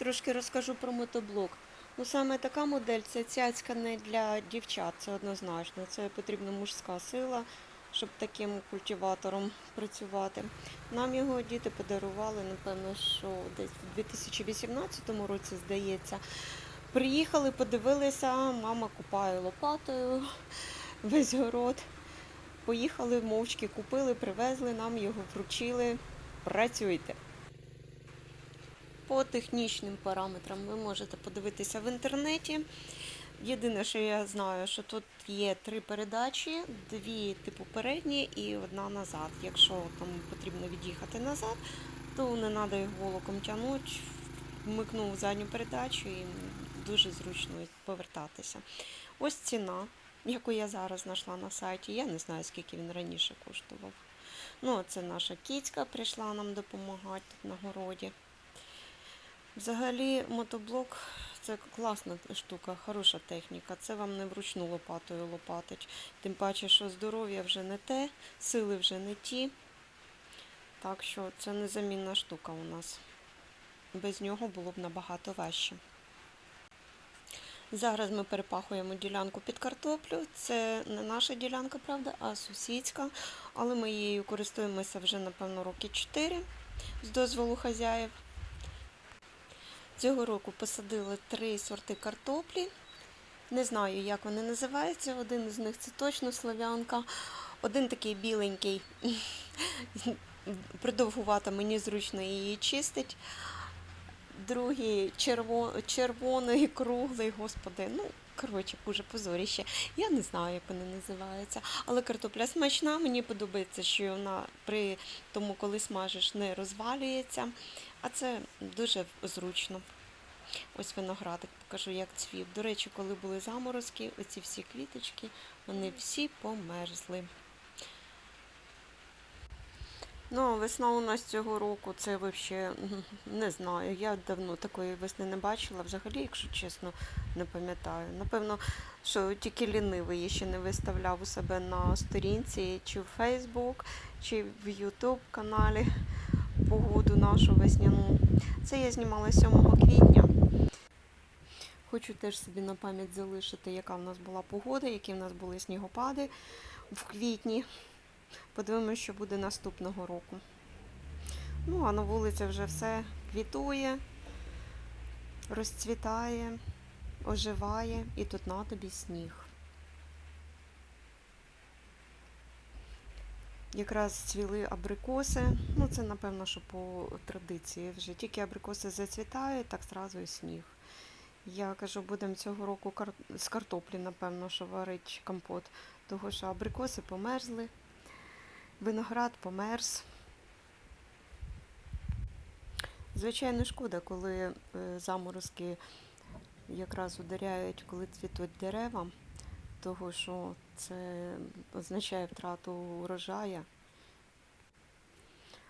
Трошки розкажу про мотоблок. Ну, саме така модель це цяцька не для дівчат, це однозначно. Це потрібна мужська сила, щоб таким культиватором працювати. Нам його діти подарували, напевно, що десь у 2018 році, здається. Приїхали, подивилися, мама купає лопатою весь город. Поїхали мовчки, купили, привезли, нам його вручили. Працюйте. По технічним параметрам ви можете подивитися в інтернеті. Єдине, що я знаю, що тут є три передачі, дві типу передні і одна назад. Якщо там потрібно від'їхати назад, то не треба їх волоком тягнути. Вмикнув задню передачу і дуже зручно повертатися. Ось ціна, яку я зараз знайшла на сайті. Я не знаю, скільки він раніше коштував. Ну, це наша кіцька прийшла нам допомагати тут на городі. Взагалі, мотоблок це класна штука, хороша техніка. Це вам не вручну лопатою лопатить. Тим паче, що здоров'я вже не те, сили вже не ті. Так що це незамінна штука у нас. Без нього було б набагато важче. Зараз ми перепахуємо ділянку під картоплю. Це не наша ділянка, правда, а сусідська. Але ми її користуємося вже, напевно, роки 4 з дозволу хазяїв. Цього року посадили три сорти картоплі. Не знаю, як вони називаються. Один з них це точно слав'янка. Один такий біленький. придовгувато мені зручно її чистить. Другий черво... червоний, круглий, господи. Ну, коротше, дуже позоріще. Я не знаю, як вони називаються. Але картопля смачна, мені подобається, що вона при тому, коли смажиш, не розвалюється. А це дуже зручно. Ось виноградик покажу, як цвів. До речі, коли були заморозки, оці всі квіточки, вони всі померзли. Ну, весна у нас цього року, це взагалі не знаю. Я давно такої весни не бачила. Взагалі, якщо чесно, не пам'ятаю. Напевно, що тільки лінивий її ще не виставляв у себе на сторінці, чи в Фейсбук, чи в Ютуб каналі погоду нашу весняну. Це я знімала 7 квітня. Хочу теж собі на пам'ять залишити, яка в нас була погода, які в нас були снігопади в квітні. Подивимося, що буде наступного року. Ну, а на вулиці вже все квітує, розцвітає, оживає, і тут на тобі сніг. Якраз цвіли абрикоси. Ну, це, напевно, що по традиції вже. Тільки абрикоси зацвітають, так зразу і сніг. Я кажу, будемо цього року з картоплі, напевно, що варить компот, тому що абрикоси померзли, виноград померз. Звичайно, шкода, коли е, заморозки якраз ударяють, коли цвітуть дерева, того що це означає втрату урожаю.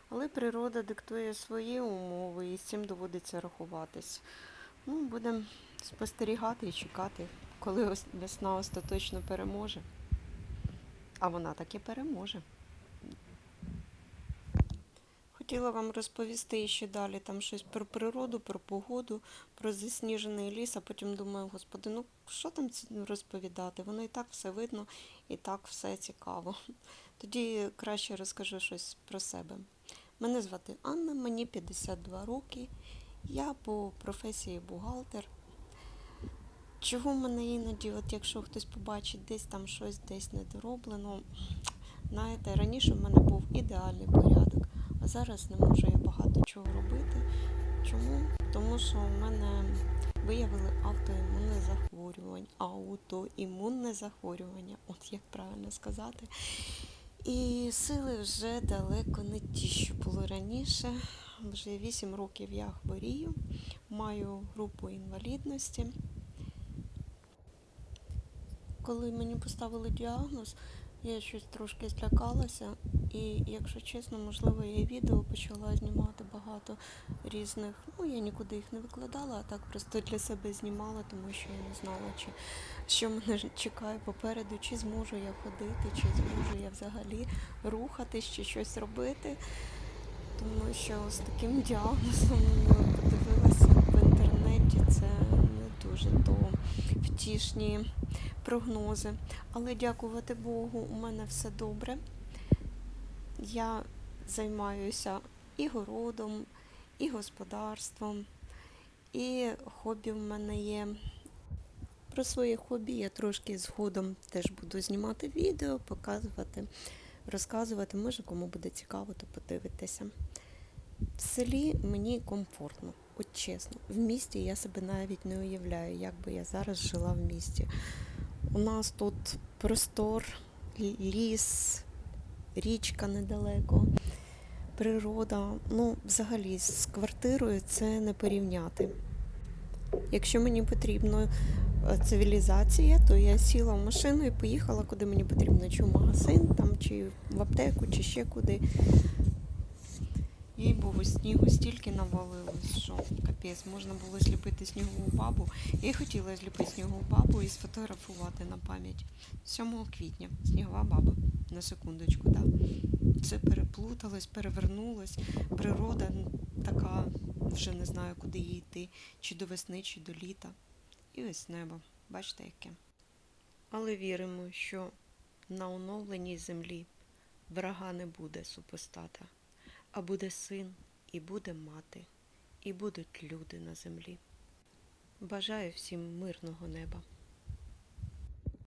Але природа диктує свої умови і з цим доводиться рахуватись. Ну, будемо спостерігати і чекати, коли весна остаточно переможе. А вона таки переможе. Хотіла вам розповісти ще далі там щось про природу, про погоду, про засніжений ліс, а потім думаю, господи, ну що там розповідати? Воно і так все видно, і так все цікаво. Тоді краще розкажу щось про себе. Мене звати Анна, мені 52 роки. Я по професії бухгалтер. Чого мене іноді, от якщо хтось побачить десь там щось десь недороблено, знаєте, раніше в мене був ідеальний порядок, а зараз не можу я багато чого робити. Чому? Тому що в мене виявили автоімунне захворювання, аутоімунне захворювання, от як правильно сказати. І сили вже далеко не ті, що було раніше. Вже 8 років я хворію, маю групу інвалідності. Коли мені поставили діагноз, я щось трошки злякалася. І якщо чесно, можливо, я відео почала знімати багато різних. Ну, я нікуди їх не викладала, а так просто для себе знімала, тому що я не знала, чи що мене чекає попереду, чи зможу я ходити, чи зможу я взагалі рухатись, чи щось робити. Тому що з таким діагнозом ну, подивилася в інтернеті, це не дуже то втішні прогнози. Але дякувати Богу, у мене все добре. Я займаюся і городом, і господарством, і хобі в мене є. Про своє хобі я трошки згодом теж буду знімати відео, показувати, розказувати. Може, кому буде цікаво, то подивитися. В селі мені комфортно, от чесно. В місті я себе навіть не уявляю, як би я зараз жила в місті. У нас тут простор, ліс, річка недалеко, природа. Ну, взагалі, з квартирою це не порівняти. Якщо мені потрібно е, цивілізація, то я сіла в машину і поїхала, куди мені потрібно, чи в магазин, там, чи в аптеку, чи ще куди. Їй богу, снігу стільки навалилось, що капець, можна було зліпити снігову бабу. Я хотіла зліпити снігову бабу і сфотографувати на пам'ять. 7 квітня снігова баба. На секундочку, так. Все переплуталось, перевернулось. Природа ну, така, вже не знаю, куди їй йти, чи до весни, чи до літа. І ось небо. Бачите, яке. Але віримо, що на оновленій землі врага не буде супостата а буде син, і буде мати, і будуть люди на землі. Бажаю всім мирного неба.